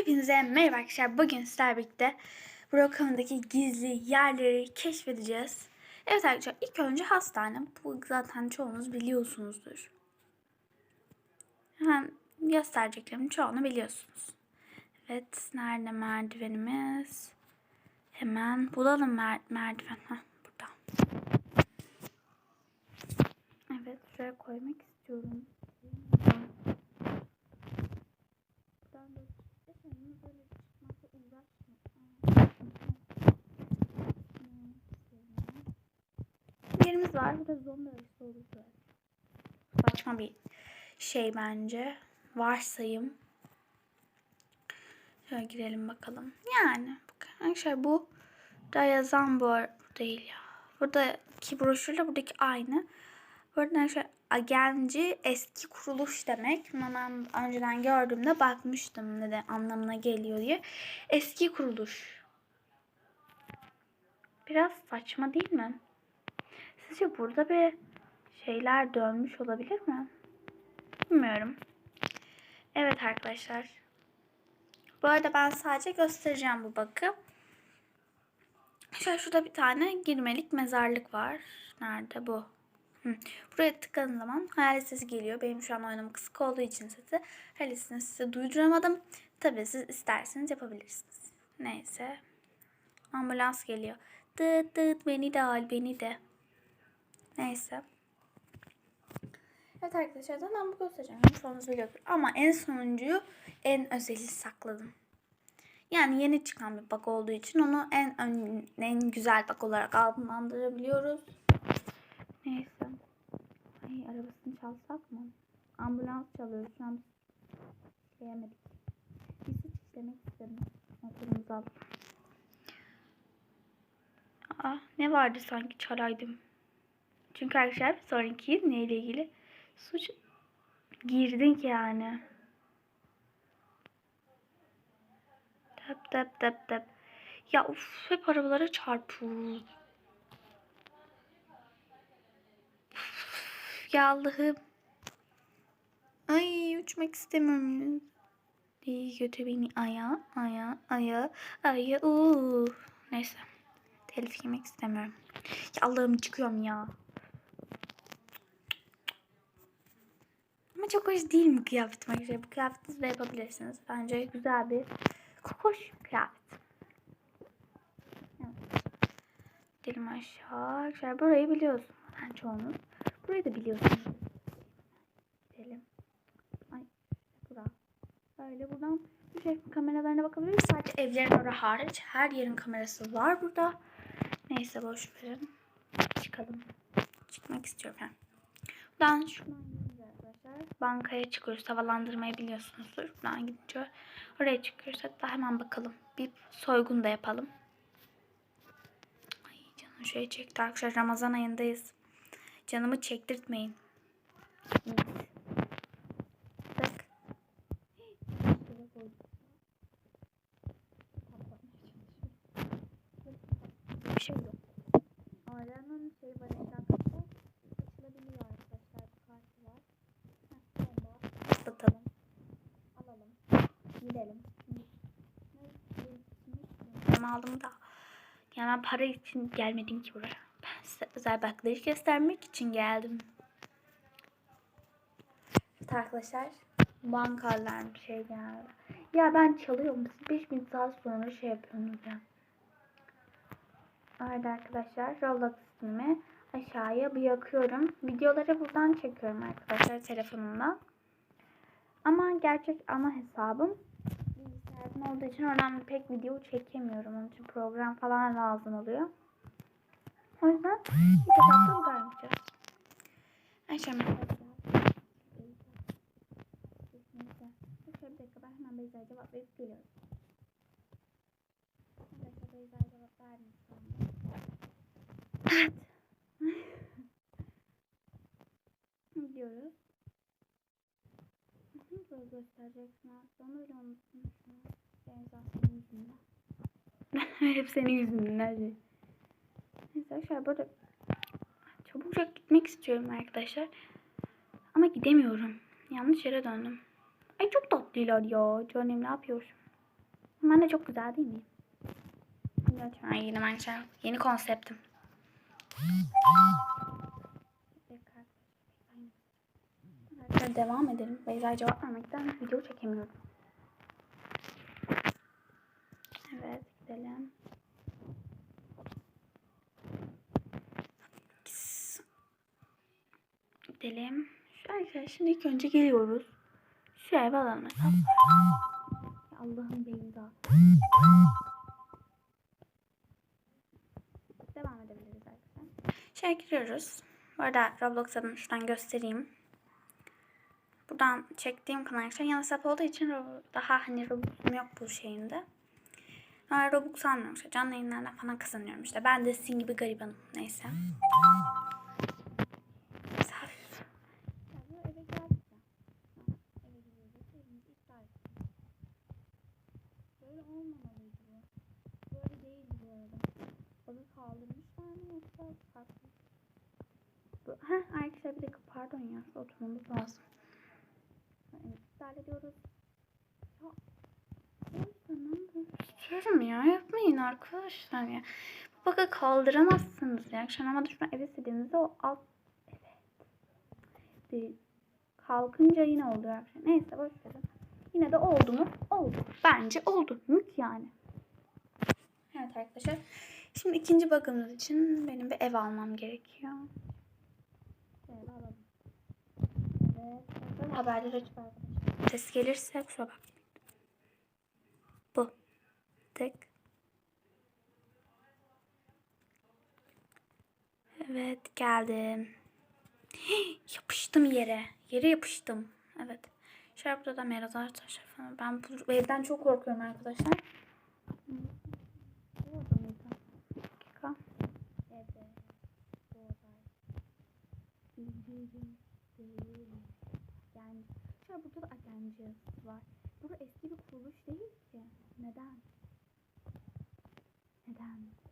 Hepinize merhaba arkadaşlar. Bugün sizlerle birlikte Brookhaven'daki gizli yerleri keşfedeceğiz. Evet arkadaşlar ilk önce hastane. Bu zaten çoğunuz biliyorsunuzdur. Hemen göstereceklerim çoğunu biliyorsunuz. Evet nerede merdivenimiz? Hemen bulalım mer merdiven. Heh, burada. Evet şuraya koymak istiyorum. Buradan da efendim böyle çıkmakla uğraşma. Yerimiz var. Burada zombi arası olur böyle. Saçma bir şey bence. Varsayım. Şöyle girelim bakalım. Yani arkadaşlar bu da yazan bu bu değil ya. Buradaki broşürle buradaki aynı. Burada arkadaşlar agenci eski kuruluş demek. Bunu ben önceden gördüğümde bakmıştım ne de anlamına geliyor diye. Eski kuruluş. Biraz saçma değil mi? Sizce burada bir şeyler dönmüş olabilir mi? Bilmiyorum. Evet arkadaşlar. Bu arada ben sadece göstereceğim bu bakı. Şöyle şurada bir tane girmelik mezarlık var. Nerede bu? Hı. Buraya tıkladığım zaman hayalet sesi geliyor. Benim şu an oynamam kısık olduğu için sesi hayaletsini size duyduramadım. Tabii siz isterseniz yapabilirsiniz. Neyse. Ambulans geliyor. Dıt dıt beni de al beni de. Neyse. Evet arkadaşlar zaten bu göstereceğim. Çoğunuz biliyordur. Ama en sonuncuyu en özeli sakladım. Yani yeni çıkan bir bug olduğu için onu en ön- en güzel bug olarak adlandırabiliyoruz. Neyse. Ay arabasını çalsak mı? Ambulans çalıyor şu an. Beğenmedik. Biz hiç istemek istedim. Motorumuzu al. Aa ne vardı sanki çalaydım. Çünkü arkadaşlar sonraki neyle ilgili suç girdin ki yani. Tap tap tap tap. Ya uf hep arabalara çarpıyor. Ya Allah'ım. Ay uçmak istemiyorum. İyi götür beni aya aya aya aya uuu. Neyse. Telif yemek istemiyorum. Ya Allah'ım çıkıyorum ya. Çok hoş değil mi kıyafetim arkadaşlar? Bu kıyafeti de yapabilirsiniz. Bence güzel bir hoş kıyafet. Evet. Gidelim aşağı. Arkadaşlar burayı biliyorsunuz. Ben çoğunuz. Burayı da biliyorsunuz. Gidelim. Ay bura. Böyle buradan bu şey kameralarına bakabiliriz. Sadece evlerin orası hariç. Her yerin kamerası var burada. Neyse boş verin. Çıkalım. Çıkmak istiyorum ben. Buradan şuradan. Bankaya çıkıyoruz. Havalandırmayı biliyorsunuzdur. Buradan gidince oraya çıkıyoruz. Hatta hemen bakalım. Bir soygun da yapalım. Ay canım şey çekti arkadaşlar. Ramazan ayındayız. Canımı çektirtmeyin. Bak. Bir şey yok. Aranın şey var etrafında. Açılabiliyor arkadaşlar. Bu kartı var. Heh, bomba. Patlatalım. Alalım. Gidelim. Ben aldım da. Ya ben para için gelmedim ki buraya. Ben size özel bakları göstermek için geldim. Arkadaşlar. Bankarlar bir şey geldi. Ya ben çalıyorum. Siz 5000 saat sonra şey yapıyorsunuz ya. Evet arkadaşlar Roblox ismimi aşağıya bırakıyorum. Videoları buradan çekiyorum arkadaşlar telefonumda. Ama gerçek ana hesabım bilgisayarım olduğu için oradan pek video çekemiyorum. Onun için program falan lazım oluyor. O yüzden bir hesapta buradan yapacağız. Ayşe mesela. Şöyle bir dakika ben hemen Beyza'ya cevap verip geliyorum. Arkadaşlar Beyza'ya cevap anda. Evet. Gidiyoruz. Böyle göstereceksin. Onu bile unutmuşum. Beyza senin yüzünden. Hep senin yüzünden hadi. Neyse arkadaşlar burada çabucak gitmek istiyorum arkadaşlar. Ama gidemiyorum. Yanlış yere döndüm. Ay çok tatlıylar ya. Canım ne yapıyorsun? Ben de çok güzel değil mi? Gerçekten yeni Minecraft. Yeni konseptim. Arkadaşlar devam edelim. Beyza cevap vermekten video çekemiyorum. Evet gidelim. Gidelim. Şu arkadaşlar şimdi ilk önce geliyoruz. Şu evi alalım Allah'ım Beyza. Devam edebiliriz arkadaşlar. Şeye giriyoruz. Bu arada Roblox adını şuradan göstereyim. Buradan çektiğim kanal arkadaşlar yan hesap olduğu için daha hani Robux'um yok bu şeyinde. Ama Robux almıyorum işte. Canlı yayınlardan falan kazanıyorum işte. Ben de sizin gibi garibanım. Neyse. Heh, arkadaşlar bir dakika pardon ya. Oturmamız lazım. Evet, ediyoruz. Ya, İstiyorum ya yapmayın arkadaşlar ya. Bu baka kaldıramazsınız ya. Akşam ama şuna eve sildiğinizde o alt evet. Bir kalkınca yine oluyor arkadaşlar. Neyse boş verin. Yine de oldu mu? Oldu. Bence oldu. Mük yani. Evet arkadaşlar. Şimdi ikinci bakımımız için benim bir ev almam gerekiyor. Ev alalım. Evet. Böyle haberler açık arkadaşlar. Ses gelirse kusura bakmayın. Tek. Evet geldim. yapıştım yere. Yere yapıştım. Evet. Şarapta da merazar taşlar falan. Ben bu evden çok korkuyorum arkadaşlar. Yani burada da agenci var. Burada eski bir kuruluş değil ki. Neden? Neden?